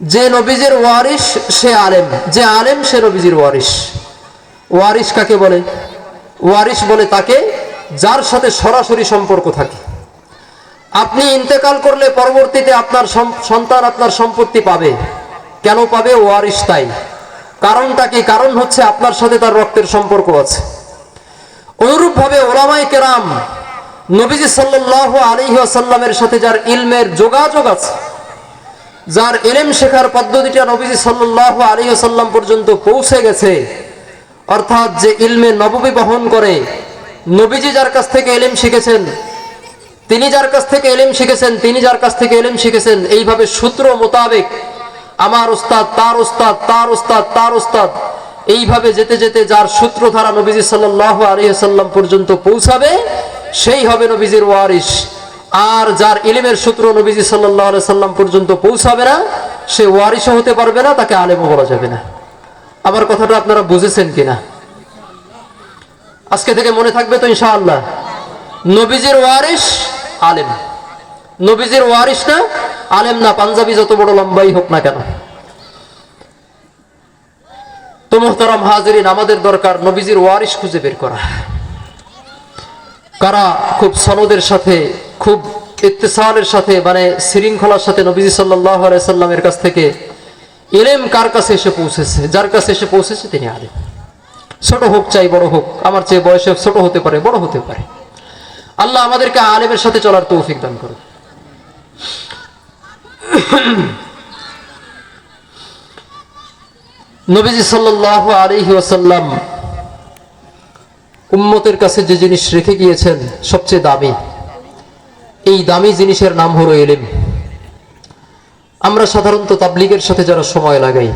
যে নবীজির ওয়ারিস সে আলেম। যে আলেম, সে নবীজির ওয়ারিস ওয়ারিস কাকে বলে? ওয়ারিস বলে তাকে যার সাথে সরাসরি সম্পর্ক থাকে। আপনি ইন্তেকাল করলে পরবর্তীতে আপনার সন্তান আপনার সম্পত্তি পাবে। কেন পাবে? ওয়ারিস তাই। কারণটা কি? কারণ হচ্ছে আপনার সাথে তার রক্তের সম্পর্ক আছে। অনুরূপভাবে ওলামাই কেরাম নবীজি সাল্লাহ আলিহি আসাল্লামের সাথে যার ইলমের যোগাযোগ আছে যার এলেম শেখার পদ্ধতিটা নবীজি সাল্লাহ আলী সাল্লাম পর্যন্ত পৌঁছে গেছে। অর্থাৎ যে ইলমে নববী বহন করে, নবীজি যার কাছ থেকে এলেম শিখেছেন, তিনি যার কাছ থেকে এলেম শিখেছেন, তিনি যার কাছ থেকে এলেম শিখেছেন, এইভাবে সূত্র মোতাবেক আমার ওস্তাদ, তার ওস্তাদ তার ওস্তাদ তার ওস্তাদ, এইভাবে যেতে যেতে যার সূত্র ধারা নবীজি সাল্লাহ আলী সাল্লাম পর্যন্ত পৌঁছাবে, সেই হবে নবীজির ওয়ারিস আর যার ইলিমের সূত্র নবীজি সাল্লাহ সাল্লাম পর্যন্ত পৌঁছাবে না, সে ওয়ারিসও হতে পারবে না, তাকে আলেমও বলা যাবে না। আমার কথাটা আপনারা বুঝেছেন কিনা? আজকে থেকে মনে থাকবে তো ইনশাআল্লাহ। নবীজির ওয়ারিস আলেম। নবীজির ওয়ারিস না, আলেম না, পাঞ্জাবি যত বড় লম্বাই হোক না কেন। তো মোহতারাম হাজরিন, আমাদের দরকার নবীজির ওয়ারিস খুঁজে বের করা। কারা খুব সনদের সাথে খুব ইত্তেসালের সাথে মানে শৃঙ্খলার সাথে নবীজি সাল্লাহ সাল্লামের কাছ থেকে এলেম কার কাছে এসে পৌঁছেছে? যার কাছে এসে পৌঁছেছে তিনি আলেম। ছোট হোক চাই বড় হোক, আমার চেয়ে বয়সে ছোট হতে পারে, বড় হতে পারে। আল্লাহ আমাদেরকে আলেমের সাথে চলার তৌফিক দান করুন। নবীজি সাল্লাহ আলিহি ওয়াসাল্লাম উম্মতের কাছে যে জিনিস রেখে গিয়েছেন, সবচেয়ে দামি। এই দামি জিনিসের নাম হলো এলেম। আমরা সাধারণত তাবলিগের সাথে যারা সময় লাগাই